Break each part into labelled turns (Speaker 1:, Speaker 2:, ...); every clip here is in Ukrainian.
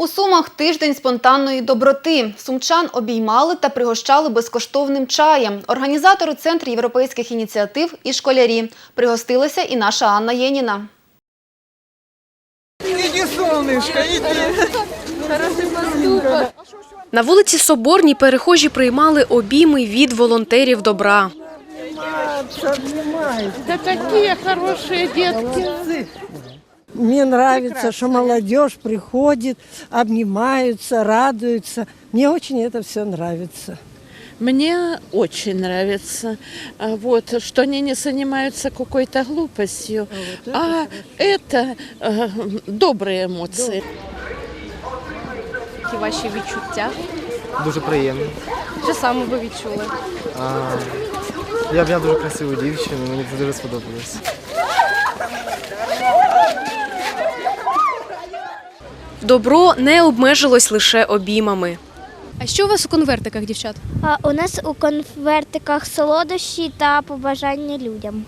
Speaker 1: У Сумах тиждень спонтанної доброти. Сумчан обіймали та пригощали безкоштовним чаєм. Організатори Центру європейських ініціатив і школярі. Пригостилася і наша Анна Єніна.
Speaker 2: Иди, солнышко, иди.
Speaker 3: На вулиці Соборній перехожі приймали обійми від волонтерів добра.
Speaker 4: Да какие хорошие детки.
Speaker 5: Мне нравится, что молодежь приходит, обнимаются, радуются. Мне очень это все нравится.
Speaker 4: Мне очень нравится, а, вот, что они не занимаются какой-то глупостью, а это э, добрые эмоции.
Speaker 6: Які ваші відчуття?
Speaker 7: Дуже приємно.
Speaker 6: Що саме ви відчули?
Speaker 7: А, я б я дуже красиву дівчину, мені це дуже сподобалось.
Speaker 3: Добро не обмежилось лише обіймами.
Speaker 6: А що у вас у конвертиках, дівчат?
Speaker 8: А у нас у конвертиках солодощі та побажання людям,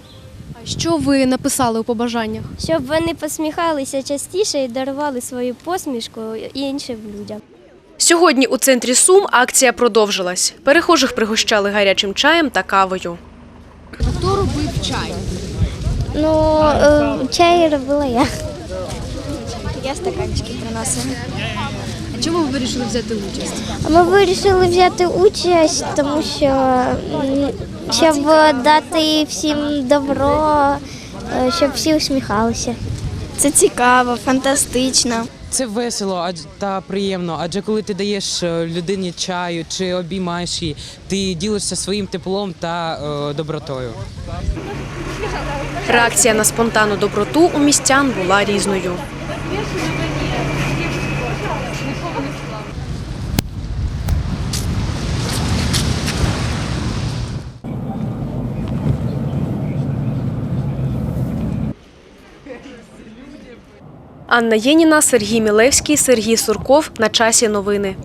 Speaker 6: А що ви написали у побажаннях?
Speaker 8: щоб вони посміхалися частіше і дарували свою посмішку іншим людям.
Speaker 3: Сьогодні у центрі Сум акція продовжилась. Перехожих пригощали гарячим чаєм та кавою.
Speaker 6: Хто робив чай?
Speaker 8: Ну, е, чай робила я. Я стаканчики приносила.
Speaker 6: А чому ви вирішили взяти участь?
Speaker 8: Ми вирішили взяти участь, тому що щоб дати всім добро, е, щоб всі усміхалися. Це цікаво, фантастично.
Speaker 9: Це весело та приємно, адже коли ти даєш е, людині чаю чи обіймаєш її, ти ділишся своїм теплом та е, добротою.
Speaker 3: Реакція на спонтанну доброту у містян була різною. Анна Єніна, Сергій Мілевський, Сергій Сурков. На часі новини.